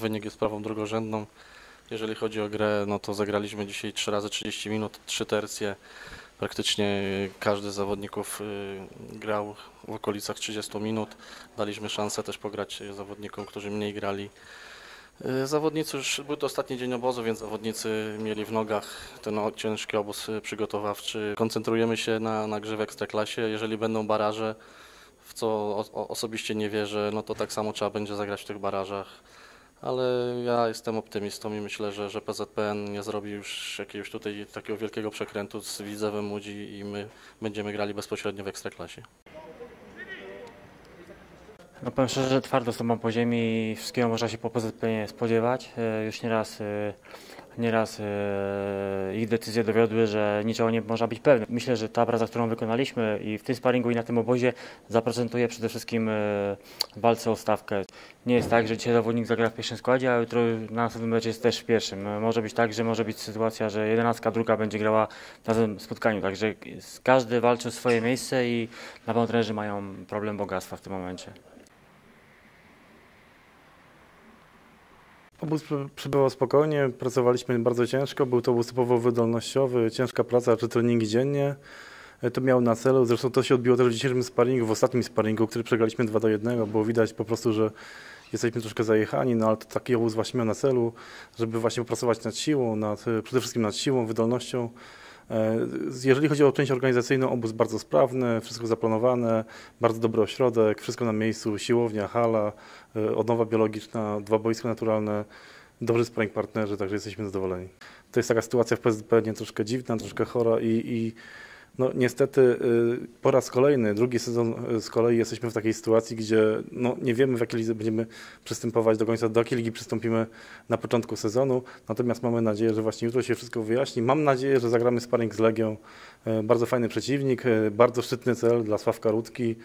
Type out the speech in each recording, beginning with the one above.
Wynik jest sprawą drugorzędną. Jeżeli chodzi o grę, no to zagraliśmy dzisiaj 3 razy 30 minut, 3 tercje. Praktycznie każdy z zawodników y, grał w okolicach 30 minut. Daliśmy szansę też pograć zawodnikom, którzy mniej grali. Y, Zawodnicy już był to ostatni dzień obozu, więc zawodnicy mieli w nogach ten ciężki obóz przygotowawczy. Koncentrujemy się na, na grze w ekstraklasie. Jeżeli będą baraże, w co osobiście nie wierzę, no to tak samo trzeba będzie zagrać w tych barażach. Ale ja jestem optymistą i myślę, że, że PZPN nie zrobi już jakiegoś tutaj takiego wielkiego przekrętu z Widzewem Łódzi i my będziemy grali bezpośrednio w Ekstraklasie. No powiem szczerze, że twardo stąpam po ziemi i wszystkiego można się po PZPN spodziewać. E, Już nieraz, e, nieraz e, ich decyzje dowiodły, że niczego nie można być pewny. Myślę, że ta praca, którą wykonaliśmy i w tym sparingu i na tym obozie zaprezentuje przede wszystkim e, walce o stawkę. Nie jest tak, że dzisiaj zawodnik zagra w pierwszym składzie, a jutro na następnym meczu jest też w pierwszym. E, Może być tak, że może być sytuacja, że jedenastka, druga będzie grała w następnym spotkaniu. Także każdy walczy o swoje miejsce i na pewno trenerzy mają problem bogactwa w tym momencie. Obóz przybywał spokojnie, pracowaliśmy bardzo ciężko, był to obóz typowo wydolnościowy, ciężka praca, czy treningi dziennie. E, To miało na celu, zresztą to się odbiło też w dzisiejszym sparingu, w ostatnim sparingu, który przegraliśmy 2 do 1, było widać po prostu, że jesteśmy troszkę zajechani, no ale to taki obóz właśnie miał na celu, żeby właśnie popracować nad siłą, nad, e, przede wszystkim nad siłą, wydolnością. E, Jeżeli chodzi o część organizacyjną, obóz bardzo sprawny, wszystko zaplanowane, bardzo dobry ośrodek, wszystko na miejscu, siłownia, hala, e, odnowa biologiczna, dwa boiska naturalne, dobrzy sparring partnerzy, także jesteśmy zadowoleni. To jest taka sytuacja w PSP nie troszkę dziwna, troszkę chora i, i no, niestety y, po raz kolejny, drugi sezon y, z kolei jesteśmy w takiej sytuacji, gdzie no, nie wiemy w jakiej lidze będziemy przystępować do końca, do jakiej ligi przystąpimy na początku sezonu, natomiast mamy nadzieję, że właśnie jutro się wszystko wyjaśni. Mam nadzieję, że zagramy sparring z Legią. Y, Bardzo fajny przeciwnik, bardzo szczytny cel dla Sławka Rudki,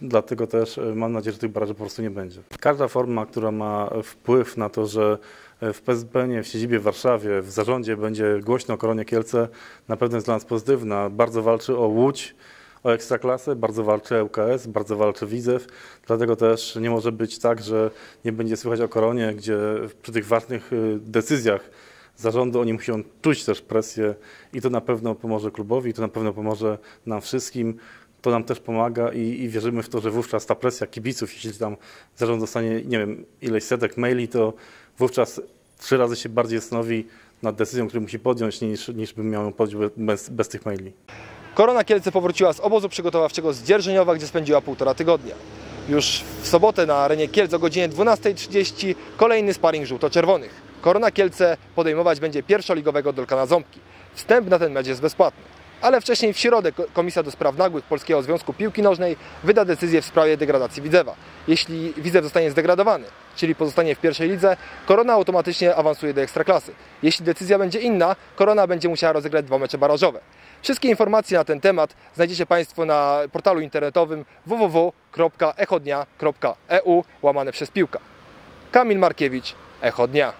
dlatego też mam nadzieję, że tych baraży po prostu nie będzie. Każda forma, która ma wpływ na to, że w PSBN, w siedzibie w Warszawie, w zarządzie będzie głośno o Koronie Kielce, na pewno jest dla nas pozytywna. Bardzo walczy o Łódź, o Ekstraklasę, bardzo walczy ŁKS, bardzo walczy Widzew, dlatego też nie może być tak, że nie będzie słychać o Koronie, gdzie przy tych ważnych y, decyzjach zarządu oni muszą czuć też presję i to na pewno pomoże klubowi, to na pewno pomoże nam wszystkim. To nam też pomaga i, i wierzymy w to, że wówczas ta presja kibiców, jeśli tam zarząd dostanie, nie wiem, ileś setek maili, to wówczas trzy razy się bardziej zastanowi nad decyzją, którą musi podjąć, niż, niż by miał ją podjąć bez, bez tych maili. Korona Kielce powróciła z obozu przygotowawczego z Dzierżyniowa, gdzie spędziła półtora tygodnia. Już w sobotę na arenie Kielc o godzinie 12.30 kolejny sparring żółto-czerwonych. Korona Kielce podejmować będzie pierwszoligowego Dolkana Ząbki. Wstęp na ten mecz jest bezpłatny. Ale wcześniej w środę Ko- Komisja do Spraw Nagłych Polskiego Związku Piłki Nożnej wyda decyzję w sprawie degradacji Widzewa. Jeśli Widzew zostanie zdegradowany, czyli pozostanie w pierwszej lidze, Korona automatycznie awansuje do Ekstraklasy. Jeśli decyzja będzie inna, Korona będzie musiała rozegrać dwa mecze barażowe. Wszystkie informacje na ten temat znajdziecie Państwo na portalu internetowym www.echodnia.eu łamane przez piłka. Kamil Markiewicz, Echo Dnia.